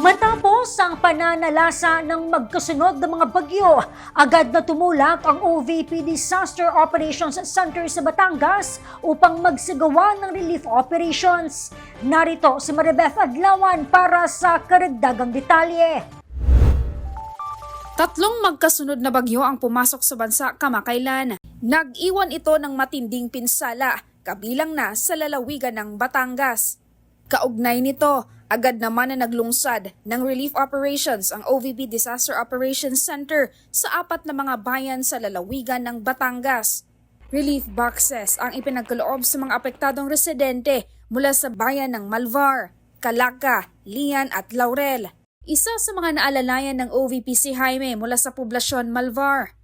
Matapos ang pananalasa ng magkasunod na mga bagyo, agad na tumulak ang OVP Disaster Operations Center sa Batangas upang magsagawa ng relief operations. Narito si Maribeth Adlawan para sa karagdagang detalye. Tatlong magkasunod na bagyo ang pumasok sa bansa kamakailan. Nag-iwan ito ng matinding pinsala, kabilang na sa lalawigan ng Batangas. Kaugnay nito, agad naman na naglungsad ng relief operations ang OVP Disaster Operations Center sa apat na mga bayan sa lalawigan ng Batangas. Relief boxes ang ipinagkaloob sa mga apektadong residente mula sa bayan ng Malvar, Calaca, Lian at Laurel. Isa sa mga naalalayan ng OVP si Jaime mula sa poblasyon Malvar.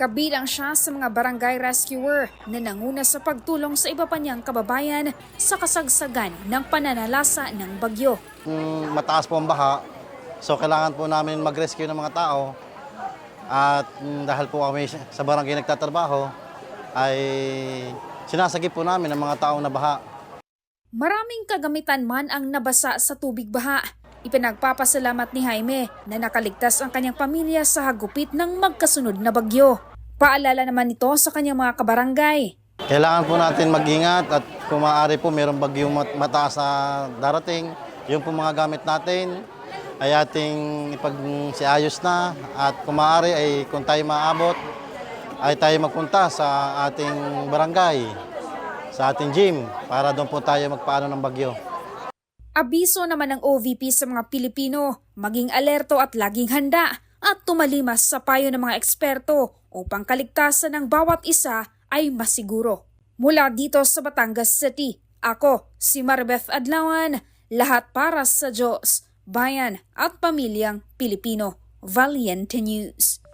Kabilang siya sa mga barangay rescuer na nanguna sa pagtulong sa iba pa niyang kababayan sa kasagsagan ng pananalasa ng bagyo. Mm, mataas po ang baha. So kailangan po namin mag-rescue ng mga tao. At mm, dahil po kami sa barangay nagtatrabaho, ay sinasagip po namin ang mga taong nabaha. Maraming kagamitan man ang nabasa sa tubig baha. Ipinagpapasalamat ni Jaime na nakaligtas ang kanyang pamilya sa hagupit ng magkasunod na bagyo. Paalala naman ito sa kanyang mga kabarangay. Kailangan po natin mag-ingat at kung maaari po mayroong bagyong mat- mataas na darating, yung po mga gamit natin ay ating ipag-siayos na at kung maaari ay kung tayo maabot ay tayo magpunta sa ating barangay, sa ating gym para doon po tayo magpaano ng bagyo. Abiso naman ng OVP sa mga Pilipino, maging alerto at laging handa at tumalimas sa payo ng mga eksperto upang kaligtasan ng bawat isa ay masiguro. Mula dito sa Batangas City, ako si Marbeth Adlawan, lahat para sa Diyos, bayan at pamilyang Pilipino. Valiente News.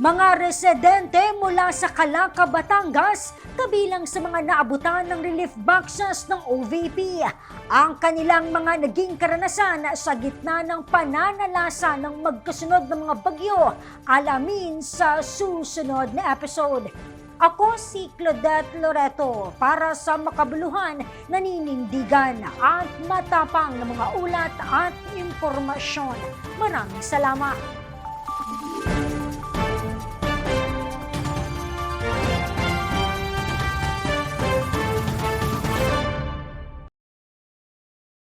Mga residente mula sa Calaca, Batangas, kabilang sa mga naabutan ng relief boxes ng OVP. Ang kanilang mga naging karanasan sa gitna ng pananalasa ng magkasunod ng mga bagyo, alamin sa susunod na episode. Ako si Claudette Loreto para sa makabuluhan, naninindigan at matapang na mga ulat at impormasyon. Maraming salamat!